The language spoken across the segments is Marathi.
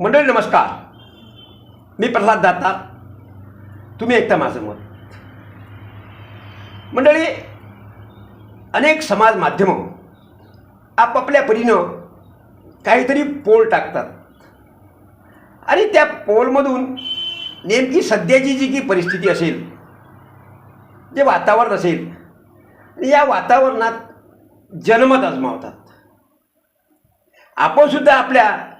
मंडळी नमस्कार. मी प्रल्हाद दाता. तुम्ही ऐकता माझं मत. मंडळी अनेक समाज माध्यमं आपापल्या परीनं काहीतरी पोल टाकतात. आणि त्या पोलमधून नेमकी सध्याची जी की परिस्थिती असेल जे वातावरण असेल या वातावरणात जनमत आजमावतात. आपणसुद्धा आपल्या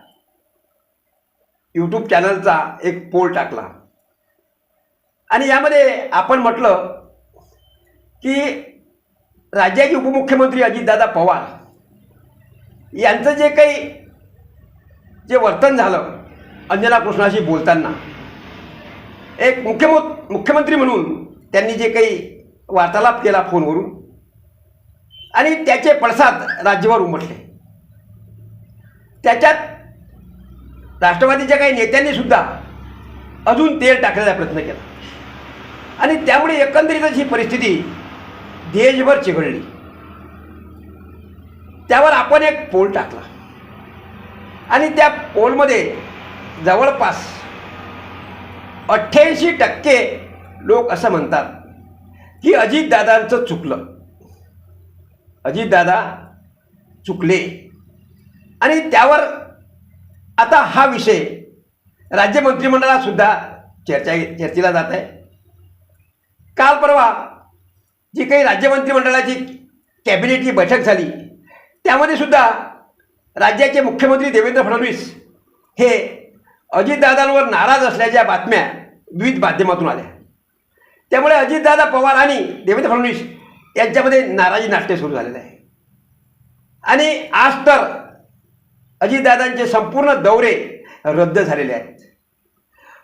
यूट्यूब चॅनलचा एक पोल टाकला. आणि यामध्ये आपण म्हटलं की राज्याचे उपमुख्यमंत्री अजितदादा पवार यांचं जे काही जे वर्तन झालं अंजना कृष्णाशी बोलताना एक मुख्यम मुख्यमंत्री म्हणून त्यांनी जे काही वार्तालाप केला फोनवरून आणि त्याचे पडसाद राज्यभर उमटले. त्याच्यात राष्ट्रवादीच्या काही नेत्यांनी सुद्धा अजून तेल टाकण्याचा प्रयत्न केला. आणि त्यामुळे एकंदरीतच ही परिस्थिती देशभर चिघळली. त्यावर आपण एक पोल टाकला. आणि त्या पोलमध्ये जवळपास अठ्ठ्याऐंशी टक्के लोक असं म्हणतात की अजितदादांचं चुकलं. अजितदादा चुकले. आणि त्यावर आता हा विषय राज्य मंत्रिमंडळात सुद्धा चर्चा चर्चेला जात आहे. काल परवा जी काही राज्य मंत्रिमंडळाची कॅबिनेटची बैठक झाली त्यामध्ये सुद्धा राज्याचे मुख्यमंत्री देवेंद्र फडणवीस हे अजितदादांवर नाराज असल्याच्या बातम्या विविध माध्यमातून आल्या. त्यामुळे अजितदादा पवार आणि देवेंद्र फडणवीस यांच्यामध्ये नाराजी नाट्य सुरू झालेलं आहे. आणि आज तर अजितदादांचे संपूर्ण दौरे रद्द झालेले आहेत.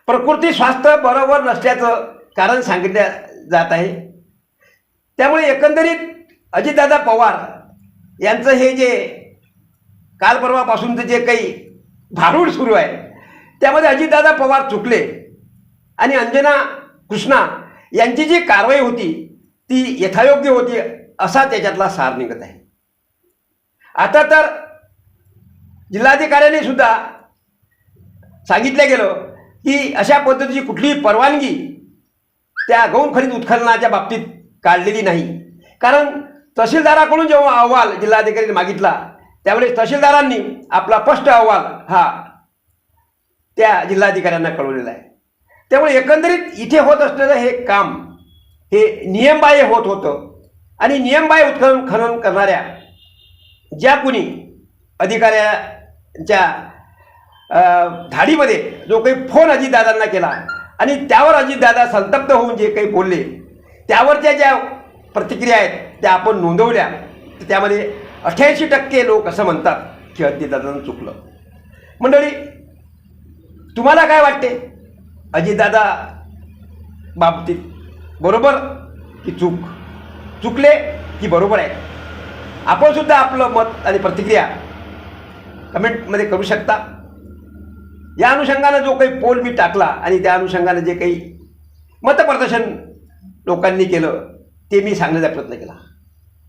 प्रकृती स्वास्थ्य बरोबर नसल्याचं कारण सांगितलं जात आहे. त्यामुळे एकंदरीत अजितदादा पवार यांचं हे जे काल परवापासूनचं जे काही भारूड सुरू आहे त्यामध्ये अजितदादा पवार चुकले आणि अंजना कृष्णा यांची जी कारवाई होती ती यथायोग्य होती असा त्याच्यातला सार निघत आहे. आता तर जिल्हाधिकाऱ्यांनी सुद्धा सांगितलं गेलं की अशा पद्धतीची कुठलीही परवानगी त्या गौण खरीद उत्खननाच्या बाबतीत काढलेली नाही. कारण तहसीलदाराकडून जेव्हा अहवाल जिल्हाधिकाऱ्यांनी मागितला त्यावेळेस तहसीलदारांनी आपला स्पष्ट अहवाल हा त्या जिल्हाधिकाऱ्यांना कळवलेला आहे. त्यामुळे एकंदरीत इथे होत असलेलं हे काम हे नियमबाह्य होत होतं आणि नियमबाह्य उत्खनन खनन करणाऱ्या ज्या कुणी अधिकाऱ्या अ, धाडीमध्ये जो काही फोन अजितदादांना केला आणि त्यावर अजितदादा संतप्त होऊन जे काही बोलले त्यावरच्या ज्या प्रतिक्रिया आहेत त्या आपण नोंदवल्या तर त्यामध्ये अठ्ठ्याऐंशी टक्के लोक असं म्हणतात की अजितदादांना चुकलं. मंडळी तुम्हाला काय वाटते? अजितदादा बाबतीत बरोबर की चूक? चुकले की बरोबर आहे? आपणसुद्धा आपलं मत आणि प्रतिक्रिया कमेंटमध्ये करू शकता. या अनुषंगानं जो काही पोल मी टाकला आणि त्या अनुषंगानं जे काही मतप्रदर्शन लोकांनी केलं ते मी सांगण्याचा प्रयत्न केला.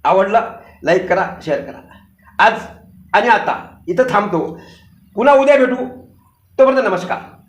आवडलं लाईक करा शेअर करा. आज आणि आता इथं थांबतो. पुन्हा उद्या भेटू. तोपर्यंत नमस्कार.